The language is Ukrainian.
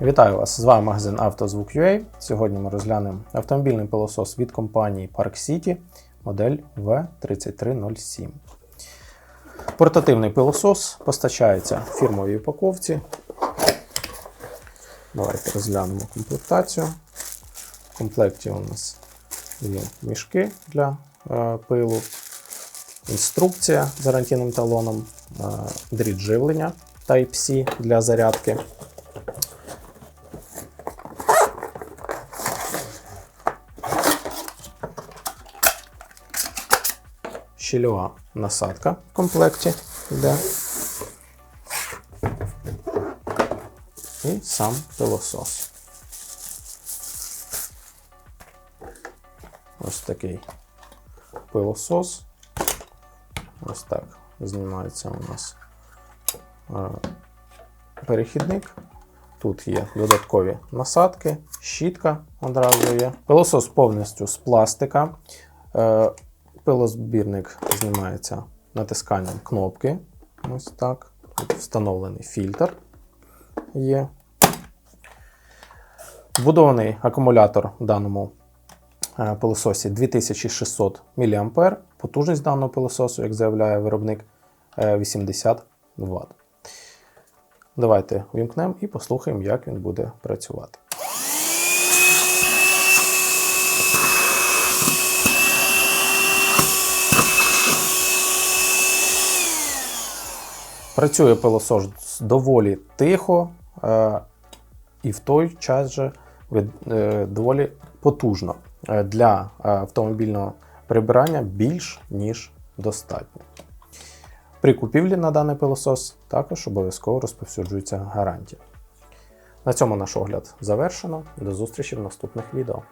Вітаю вас! З вами магазин «Автозвук.UA». Сьогодні ми розглянемо автомобільний пилосос від компанії Park City модель V3307. Портативний пилосос постачається в фірмовій упаковці. Давайте розглянемо комплектацію. В комплекті у нас є мішки для е, пилу, інструкція з гарантійним талоном, е, дріт живлення Type-C для зарядки. Щільова насадка в комплекті йде. І сам пилосос. Ось такий пилосос. Ось так знімається у нас е, перехідник. Тут є додаткові насадки, щітка одразу є. Пилосос повністю з пластика. Е, Пилозбірник знімається натисканням кнопки. Ось так. Тут встановлений фільтр є. Вбудований акумулятор в даному е, пилососі 2600 мА. Потужність даного пилососу, як заявляє виробник, е, 80 Вт. Давайте вімкнемо і послухаємо, як він буде працювати. Працює пилосос доволі тихо е, і в той час же е, доволі потужно. Е, Для автомобільного прибирання більш ніж достатньо. При купівлі на даний пилосос також обов'язково розповсюджується гарантія. На цьому наш огляд завершено. До зустрічі в наступних відео.